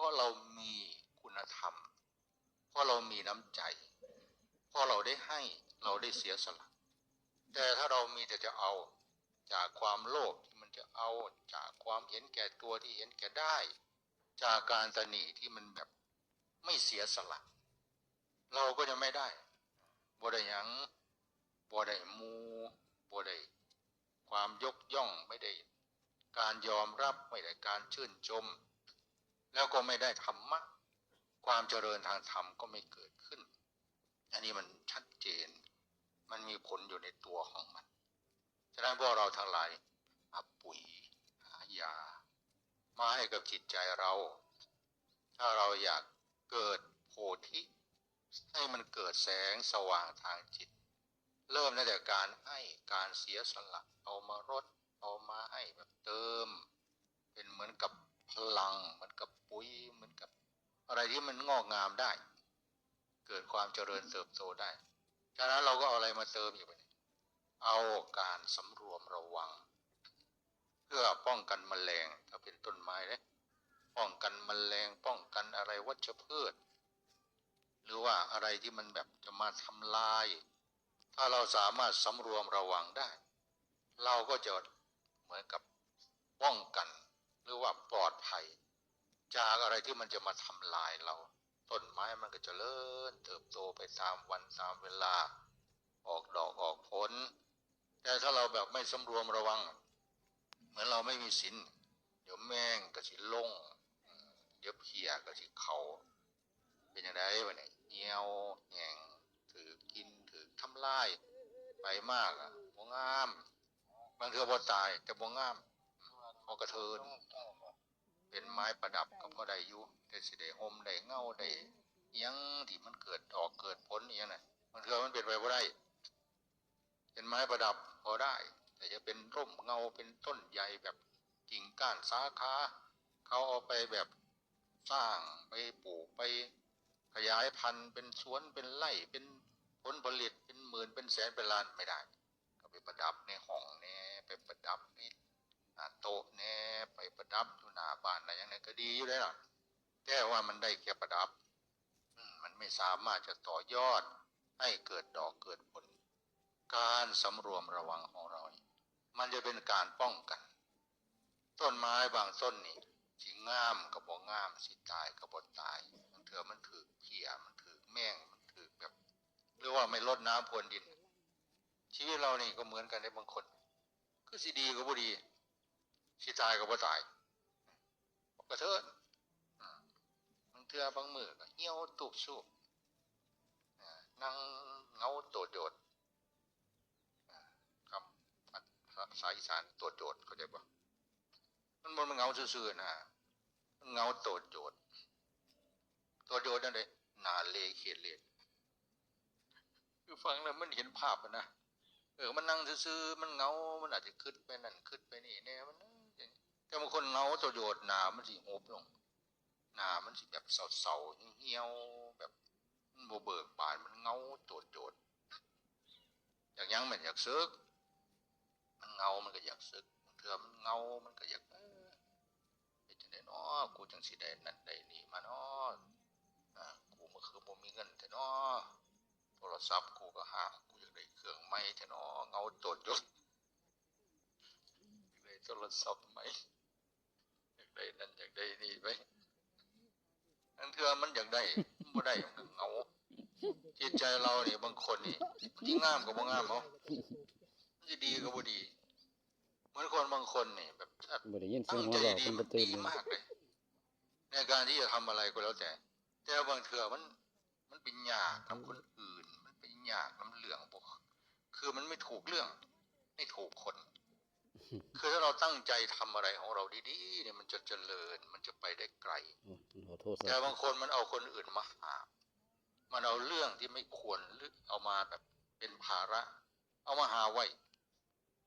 ราะเรามีคุณธรรม เพราะเรามีน้ำใจ เพราะเราได้ให้เราได้เสียสละ แต่ถ้าเรามีแต่จะเอาจากความโลภที่มันจะเอาจากความเห็นแก่ตัวที่เห็นแก่ได้ จากการตนีที่มันแบบไม่เสียสละ เราก็จะไม่ได้บ่ได้ยังบ่ได้มูบ่ได้ความยกย่องไม่ได้ การยอมรับไม่ได้การชื่นชม แล้วก็ไม่ได้ธรรมะ ความเจริญทางธรรมก็ไม่เกิดขึ้น อันนี้มันชัดเจน มันมีผลอยู่ในตัวของมัน ฉะนั้นพวกเราทั้งหลายเอาปุ๋ยหายา มาให้กับจิตใจเรา ถ้าเราอยากเกิดโพธิ ให้มันเกิดแสงสว่างทางจิต เริ่มตั้งแต่การให้การเสียสละ เอามารดเอามาให้แบบเติม เป็นเหมือนกับ พลังเหมือนกับปุ๋ยเหมือนกับ อะไรที่มันงอกงามได้ เกิดความเจริญเติบโตได้ฉะนั้นเราก็เอาอะไรมาเติมอยู่เนี่ยเอาการสำรวมระวัง เพื่อป้องกันแมลงถ้าเป็นต้นไม้เนี่ยป้องกันแมลงป้องกันอะไรวัชพืช หรือว่าอะไรที่มันแบบจะมาทำลาย ถ้าเราสามารถสำรวมระวังได้ เราก็จะเหมือนกับป้องกัน รือว่าปลอดภัย จากอะไรที่มันจะมาทำลายเรา ต้นไม้มันก็จเจริญเติบโตไปตามวันตามเวลา ออกดอกออกผล แต่ถ้าเราแบบไม่สำรวมระวัง เหมือนเราไม่มีศีลเดี๋ยวแม่งก็สิลงเดี๋ยวเพียก็สิเขาเป็นยังไงวะเนี่ยเหี่ยวแหงถือกินถือทำลายไปมากอะบ่งาม บางเทือบ่ตายแต่บ่งามพอกระเทิน เป็นไม้ประดับก็พอได้อยู่แต่สิได้ห่มได้เงาได้อิหยังที่มันเกิดออกเกิดผลอหยังน่ะบางเทื่อมันเป็นไปบ่ได้ เป็นไม้ประดับพอได้ แต่จะเป็นร่มเงาเป็นต้นใหญ่แบบกิ่งก้านสาขาเขาเอาไปแบบสร้างไปปลูกไปขยายพันธุ์เป็นสวนเป็นไร่เป็นผลผลิตเป็นหมื่นเป็นแสนเป็นล้านไม่ได้ ก็ไปประดับในห้องแน่ไปประดับใน โต๊ะแน่ไปประดับอยู่หน้าบ้านอะไรอย่างนี้ก็ดีอยู่แล้วแต่ว่ามันได้แค่ประดับมันไม่สามารถจะต่อยอดให้เกิดดอกเกิดผล การสำรวมระวังของเรา มันจะเป็นการป้องกัน ต้นไม้บางต้นนี่สิงามกับบ่งามสิตายกับบ่ตายบางเถื่อมันถือเพียมันถือแม่งมันถือแบบหรือว่าไม่ลดน้ำพรวนดินชีวิตเรานี่ก็เหมือนกันในบางคน คือสิดีก็บ่ดี สิตายก็บ่ตายก็เถิดอืมบางเทือบางมือก็เหี่ยวตุบสูบนั่งเงาโดดโดดคำภาษาอีสานโดดโดดเข้าใจปะมันมันเงาซื่อๆนะเงาโดดโดดโดดโดดนั่นเลยหนาเลเขียดเลนคือฟังแล้วมันเห็นภาพนะเออมันนั่งซื่อๆมันเงา มันอาจจะขึ้นไปนั่นขึ้นไปนี่แน่มัน แต่บางคนเหงาตัวโยดหนามันสิโหบลงหนามันสิแบบเศร้าๆเหี่ยวแบบมันโบเบิกบานมันเงาตัวโยดอยากยังมันอยากซึก มันเงามันก็อยากซึกมันเถื่อมันเงามันก็อยากเออเป็นจังไดเนาะกูจังสิได้นั่นได้นี่มาเนาะกูเมื่อคืนบ่มีเงินแต่เนาะโทรศัพท์กูก็หากูอยากได้เครื่องใหม่แต่เนาะเงาโตดยศอยด โทรศัพท์ใหม่อยากได้นั่นอยากได้นี่ไปนั่นเถื่อมันอยากได้มันบ่ได้มันก็เหงาจิตใจเรานี่บางคนนี่ที่งามกับบ่งามเนาะมันจะดีกับบ่ดีเหมือนคนบางคนนี่แบบบ่ได้ยินเสียตั้งงหัวใจเราะดีเพิ่นมับ่นตื่นดีเลยมากเลยในการที่จะทำอะไรก็แล้วแต่ แต่บางเถื่อมันมันเป็นยากกับคนอื่น มันเป็นยากน้ำเหลืองพวกคือมันไม่ถูกเรื่อง ไม่ถูกคน คือถ้าเราตั้งใจทำอะไรของเราดีๆเนี่ยมันจะเจริญ มันจะไปได้ไกลขอโทษแต่บางคนมันเอาคนอื่นมาหาบมันเอาเรื่องที่ไม่ควรหรือเอามาแบบเป็นภาระ เอามาหาไว้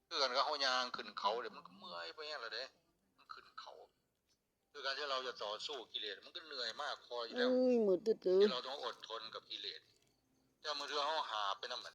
คือกันก็เขายางขึ้นเขาเดี๋ยวมันก็เมื่อยไปอย่างละเด้มันขึ้นเขาคือการที่เราจะต่อสู้กิเลสมันก็เหนื่อยมากพออยู่แล้วเอ้ยมือตื้อที่เราต้องอดทนกับกิเลสแต่มือเธอเขาหาไปน้ำมัน